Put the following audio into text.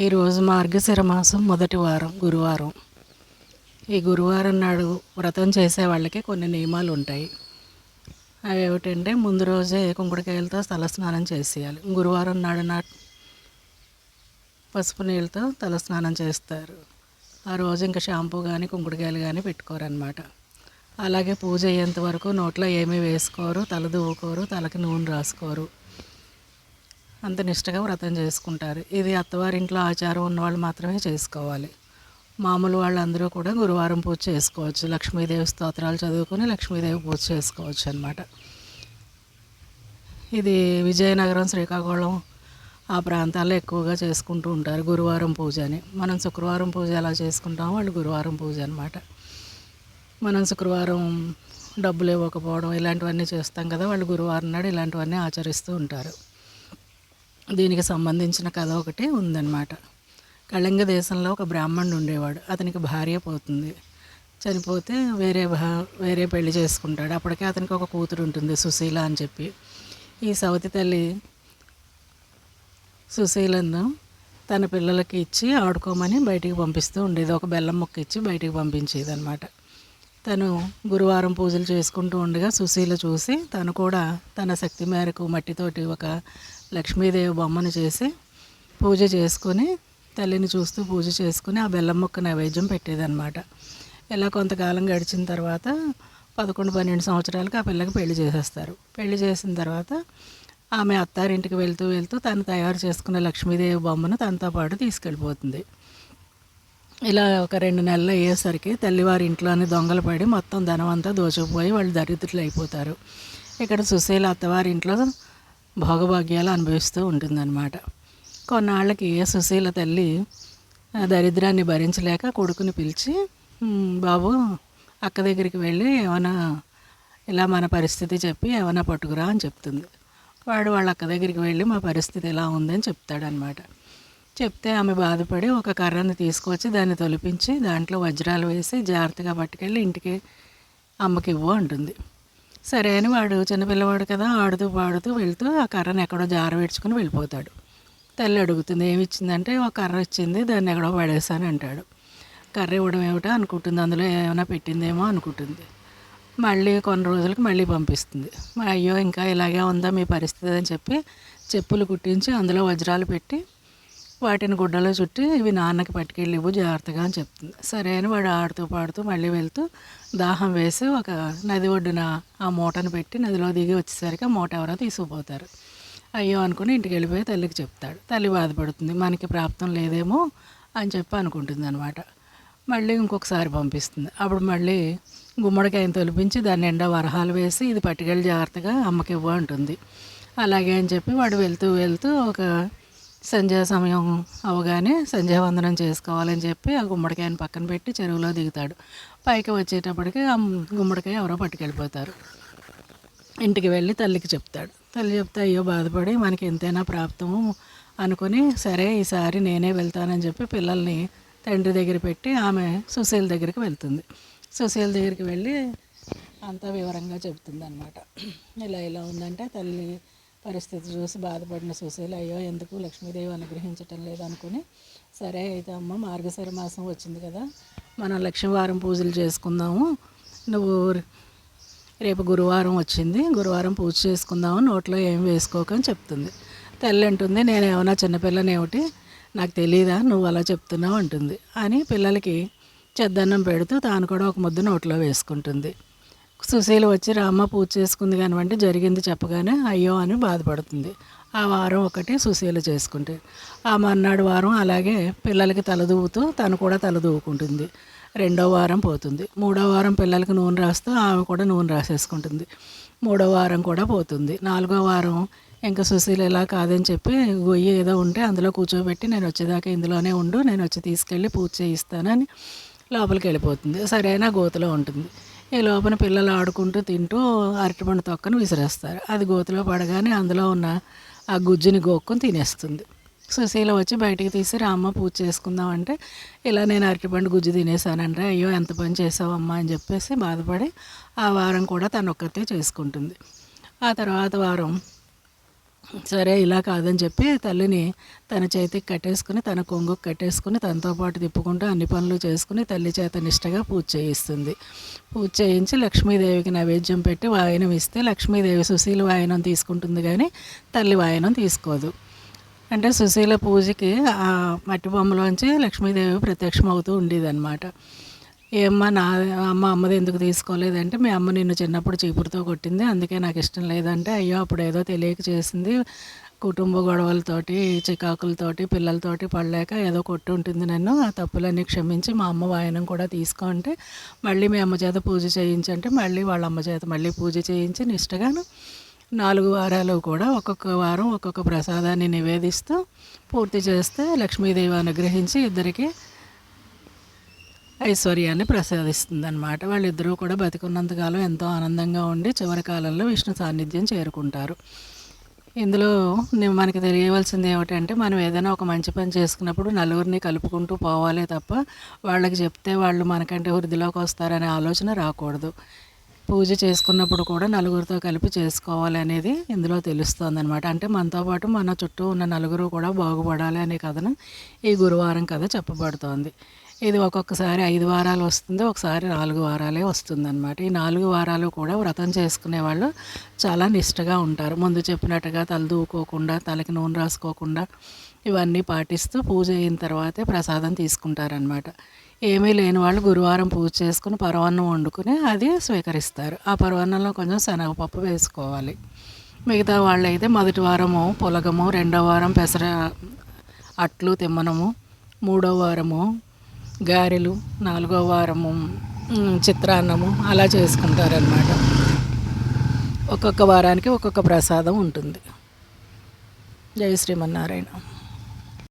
ఈరోజు మార్గశిర మాసం మొదటి వారం గురువారం. ఈ గురువారం నాడు వ్రతం చేసే వాళ్ళకి కొన్ని నియమాలు ఉంటాయి. అవి ఏమిటంటే ముందు రోజే కుంకుడుకాయలతో తలస్నానం చేసేయాలి. గురువారం నాడు నా పసుపు నీళ్ళతో తలస్నానం చేస్తారు. ఆ రోజు ఇంకా షాంపూ కానీ కుంకుడుకాయలు కానీ పెట్టుకోరనమాట అలాగే పూజ అయ్యేంత వరకు నోట్లో ఏమీ వేసుకోరు తల దువ్వుకోరు తలకి నూనె రాసుకోరు. అంత నిష్టగా వ్రతం చేసుకుంటారు. ఇది అత్తవారింట్లో ఆచారం ఉన్నవాళ్ళు మాత్రమే చేసుకోవాలి. మామూలు వాళ్ళందరూ కూడా గురువారం పూజ చేసుకోవచ్చు. లక్ష్మీదేవి స్తోత్రాలు చదువుకొని లక్ష్మీదేవి పూజ చేసుకోవచ్చు అనమాట ఇది విజయనగరం శ్రీకాకుళం ఆ ప్రాంతాల్లో ఎక్కువగా చేసుకుంటూ ఉంటారు గురువారం పూజ అని. మనం శుక్రవారం పూజ ఎలా చేసుకుంటామో వాళ్ళు గురువారం పూజ అనమాట మనం శుక్రవారం డబ్బులు ఇవ్వకపోవడం ఇలాంటివన్నీ చేస్తాం కదా వాళ్ళు గురువారం నాడు ఇలాంటివన్నీ ఆచరిస్తూ ఉంటారు. దీనికి సంబంధించిన కథ ఒకటి ఉందన్నమాట. కళింగ దేశంలో ఒక బ్రాహ్మణుడు ఉండేవాడు. అతనికి భార్య పోతుంది. చనిపోతే వేరే భా వేరే పెళ్ళి చేసుకుంటాడు. అప్పటికే అతనికి ఒక కూతురు ఉంటుంది సుశీల అని చెప్పి. ఈ సవతి తల్లి సుశీలను తన పిల్లలకి ఇచ్చి ఆడుకోమని బయటికి పంపిస్తూ ఉండేది. ఒక బెల్లం ముక్క ఇచ్చి బయటికి పంపించేది అనమాట తను గురువారం పూజలు చేసుకుంటూ ఉండగా సుశీల చూసి తను కూడా తన శక్తి మేరకు మట్టితోటి ఒక లక్ష్మీదేవి బొమ్మను చేసి పూజ చేసుకుని తల్లిని చూస్తూ పూజ చేసుకుని ఆ బెల్లం మొక్క నైవేద్యం పెట్టేదన్నమాట. ఇలా కొంతకాలం గడిచిన తర్వాత పదకొండు పన్నెండు సంవత్సరాలకు ఆ పిల్లకి పెళ్ళి చేసేస్తారు. పెళ్ళి చేసిన తర్వాత ఆమె అత్తారింటికి వెళ్తూ వెళ్తూ తను తయారు చేసుకున్న లక్ష్మీదేవి బొమ్మను తనతో పాటు తీసుకెళ్ళిపోతుంది. ఇలా ఒక రెండు నెలలు అయ్యేసరికి తల్లివారి ఇంట్లోని దొంగలు పడి మొత్తం ధనం అంతా దోచుకుపోయి వాళ్ళు దరిద్రులు అయిపోతారు. ఇక్కడ సుశీల అత్తవారి ఇంట్లో భోగభాగ్యాలు అనుభవిస్తూ ఉంటుందన్నమాట. కొన్నాళ్ళకి సుశీల తల్లి దరిద్రాన్ని భరించలేక కొడుకుని పిలిచి బాబు అక్క దగ్గరికి వెళ్ళి ఏమైనా ఇలా మన పరిస్థితి చెప్పి ఏమైనా పట్టుకురా అని చెప్తుంది. వాడు వాళ్ళ అక్క దగ్గరికి వెళ్ళి మా పరిస్థితి ఎలా ఉందని చెప్తాడనమాట చెప్తే ఆమె బాధపడి ఒక కర్రను తీసుకొచ్చి దాన్ని తొలిపించి దాంట్లో వజ్రాలు వేసి జాగ్రత్తగా పట్టుకెళ్ళి ఇంటికి అమ్మకి ఇవ్వు అంటుంది. సరే అని వాడు చిన్నపిల్లవాడు కదా ఆడుతూ పాడుతూ వెళ్తూ ఆ కర్రను ఎక్కడో జార వేడ్చుకుని వెళ్ళిపోతాడు. తల్లి అడుగుతుంది ఏమి ఇచ్చిందంటే ఒక కర్ర ఇచ్చింది దాన్ని ఎక్కడో పడేసాను అంటాడు. కర్ర ఇవ్వడం ఏమిటో అనుకుంటుంది అందులో ఏమైనా పెట్టిందేమో అనుకుంటుంది. మళ్ళీ కొన్ని రోజులకి మళ్ళీ పంపిస్తుంది. మా అయ్యో ఇంకా ఇలాగే ఉందా మీ పరిస్థితి? అని చెప్పి చెప్పులు కుట్టించి అందులో వజ్రాలు పెట్టి వాటిని గుడ్డలో చుట్టి ఇవి నాన్నకి పట్టుకెళ్ళి జాగ్రత్తగా అని చెప్తుంది. సరే అని వాడు ఆడుతూ పాడుతూ మళ్ళీ వెళ్తూ దాహం వేసి ఒక నది ఒడ్డున ఆ మూటను పెట్టి నదిలో దిగి వచ్చేసరికి ఆ మూట ఎవరో తీసుకుపోతారు. అయ్యో అనుకుని ఇంటికి వెళ్ళిపోయి తల్లికి చెప్తాడు. తల్లి బాధపడుతుంది. మనకి ప్రాప్తం లేదేమో అని చెప్పి అనుకుంటుంది అనమాట మళ్ళీ ఇంకొకసారి పంపిస్తుంది. అప్పుడు మళ్ళీ గుమ్మడికాయని తొలిపించి దాన్ని ఎండా వరహాలు వేసి ఇది పట్టుకెళ్ళి జాగ్రత్తగా అమ్మకివ్వు అంటుంది. అలాగే అని చెప్పి వాడు వెళ్తూ వెళ్తూ ఒక సంధ్యా సమయం అవగానే సంధ్యావందనం చేసుకోవాలని చెప్పి ఆ గుమ్మడికాయని పక్కన పెట్టి చెరువులో దిగుతాడు. పైకి వచ్చేటప్పటికి ఆ గుమ్మడికాయ ఎవరో పట్టుకెళ్ళిపోతారు. ఇంటికి వెళ్ళి తల్లికి చెప్తాడు. తల్లి చెప్తే అయ్యో బాధపడి మనకి ఎంతైనా ప్రాప్తము అనుకుని సరే ఈసారి నేనే వెళ్తానని చెప్పి పిల్లల్ని తండ్రి దగ్గర పెట్టి ఆమె సుశీల్ దగ్గరికి వెళ్తుంది. సుశీల్ దగ్గరికి వెళ్ళి అంతా వివరంగా చెప్తుంది అనమాట ఇలా ఇలా ఉందంటే తల్లి పరిస్థితి చూసి బాధపడిన సుశీల అయ్యో ఎందుకు లక్ష్మీదేవి అనుగ్రహించటం లేదనుకుని సరే అయితే అమ్మ మార్గశిర మాసం వచ్చింది కదా మనం లక్ష్మీవారం పూజలు చేసుకుందాము నువ్వు రేపు గురువారం వచ్చింది గురువారం పూజ చేసుకుందాము నోట్లో ఏం వేసుకోకని చెప్తుంది. తల్లి అంటుంది నేను ఏమైనా చిన్నపిల్లని నాకు తెలియదా నువ్వు అలా చెప్తున్నావు అంటుంది. అని పిల్లలకి చెద్దన్నం పెడుతూ తాను కూడా ఒక ముద్ద నోట్లో వేసుకుంటుంది. సుశీల వచ్చి రామ పూజ చేసుకుంది కానివ్వండి జరిగింది చెప్పగానే అయ్యో అని బాధపడుతుంది. ఆ వారం ఒకటి సుశీల చేసుకుంటే. ఆ మర్నాడు వారం అలాగే పిల్లలకి తలదూవుతూ తను కూడా తలదూవుకుంటుంది రెండో వారం పోతుంది. మూడో వారం పిల్లలకి నూనె రాస్తూ ఆమె కూడా నూనె రాసేసుకుంటుంది. మూడో వారం కూడా పోతుంది. నాలుగో వారం ఇంకా సుశీల ఇలా కాదని చెప్పి గొయ్యి ఏదో ఉంటే అందులో కూర్చోబెట్టి నేను వచ్చేదాకా ఇందులోనే ఉండు నేను వచ్చి తీసుకెళ్ళి పూజ చేయిస్తానని లోపలికి వెళ్ళిపోతుంది. సరైన గోతులో ఉంటుంది. ఈ లోపల పిల్లలు ఆడుకుంటూ తింటూ అరటిపండు తొక్కను విసిరేస్తారు. అది గోతిలో పడగానే అందులో ఉన్న ఆ గుజ్జుని గోక్కుని తినేస్తుంది. సుశీల వచ్చి బయటికి తీసి రామ్మ పూజ చేసుకుందాం అంటే ఇలా నేను అరటిపండు గుజ్జు తినేసానంటే అయ్యో ఎంత పని చేసావమ్మా అని చెప్పేసి బాధపడి ఆ వారం కూడా తను ఒక్కతే చేసుకుంటుంది. ఆ తర్వాత వారం సరే ఇలా కాదని చెప్పి తల్లిని తన చేతికి కట్టేసుకుని తన కొంగుకు కట్టేసుకుని తనతో పాటు తిప్పుకుంటూ అన్ని పనులు చేసుకుని తల్లి చేత నిష్టగా పూజ చేయిస్తుంది. పూజ చేయించి లక్ష్మీదేవికి నైవేద్యం పెట్టి వాయనం ఇస్తే లక్ష్మీదేవి సుశీల వాయనం తీసుకుంటుంది కానీ తల్లి వాయనం తీసుకోదు. అంటే సుశీల పూజకి ఆ మట్టి బొమ్మలోంచి లక్ష్మీదేవి ప్రత్యక్షం అవుతూ ఉండేదన్నమాట. ఏమ్మా నా అమ్మ అమ్మది ఎందుకు తీసుకోలేదంటే మీ అమ్మ నిన్ను చిన్నప్పుడు చీపురుతో కొట్టింది అందుకే నాకు ఇష్టం లేదంటే అయ్యో అప్పుడు ఏదో తెలియక చేసింది. కుటుంబ గొడవలతోటి చికాకులతోటి పిల్లలతోటి పడలేక ఏదో కొట్టి ఉంటుంది నన్ను. ఆ తప్పులన్నీ క్షమించి మా అమ్మ వాయనం కూడా తీసుకోంటే మళ్ళీ మీ అమ్మ చేత పూజ చేయించంటే మళ్ళీ వాళ్ళ అమ్మ చేత మళ్ళీ పూజ చేయించి నిష్టగాను నాలుగు వారాలు కూడా ఒక్కొక్క వారం ఒక్కొక్క ప్రసాదాన్ని నివేదిస్తూ పూర్తి చేస్తే లక్ష్మీదేవి అనుగ్రహించి ఇద్దరికి ఐశ్వర్యాన్ని ప్రసాదిస్తుంది అనమాట వాళ్ళిద్దరూ కూడా బతికున్నంతకాలం ఎంతో ఆనందంగా ఉండి చివరి కాలంలో విష్ణు సాన్నిధ్యం చేరుకుంటారు. ఇందులో మనకి తెలియవలసింది ఏమిటంటే మనం ఏదైనా ఒక మంచి పని చేసుకున్నప్పుడు నలుగురిని కలుపుకుంటూ పోవాలే తప్ప వాళ్ళకి చెప్తే వాళ్ళు మనకంటే వృద్ధిలోకి వస్తారనే ఆలోచన రాకూడదు. పూజ చేసుకున్నప్పుడు కూడా నలుగురితో కలిపి చేసుకోవాలి అనేది ఇందులో తెలుస్తుంది అనమాట అంటే మనతో పాటు మన చుట్టూ ఉన్న నలుగురు కూడా బాగుపడాలి అనే కథను ఈ గురువారం కథ చెప్పబడుతోంది. ఇది ఒక్కొక్కసారి ఐదు వారాలు వస్తుంది ఒకసారి నాలుగు వారాలే వస్తుంది అనమాట ఈ నాలుగు వారాలు కూడా వ్రతం చేసుకునే వాళ్ళు చాలా నిష్టగా ఉంటారు. ముందు చెప్పినట్టుగా తల దూకోకుండా తలకి నూనె రాసుకోకుండా ఇవన్నీ పాటిస్తూ పూజ అయిన తర్వాతే ప్రసాదం తీసుకుంటారనమాట ఏమీ లేని వాళ్ళు గురువారం పూజ చేసుకుని పరవన్నం వండుకుని అది స్వీకరిస్తారు. ఆ పరవన్నంలో కొంచెం శనగపప్పు వేసుకోవాలి. మిగతా వాళ్ళైతే మొదటి వారము పులగము రెండో వారం పెసర అట్లు తిమ్మనము మూడో వారము గారెలు నాలుగో వారము చిత్రాన్నము అలా చేసుకుంటారనమాట ఒక్కొక్క వారానికి ఒక్కొక్క ప్రసాదం ఉంటుంది. జయ శ్రీమన్నారాయణ.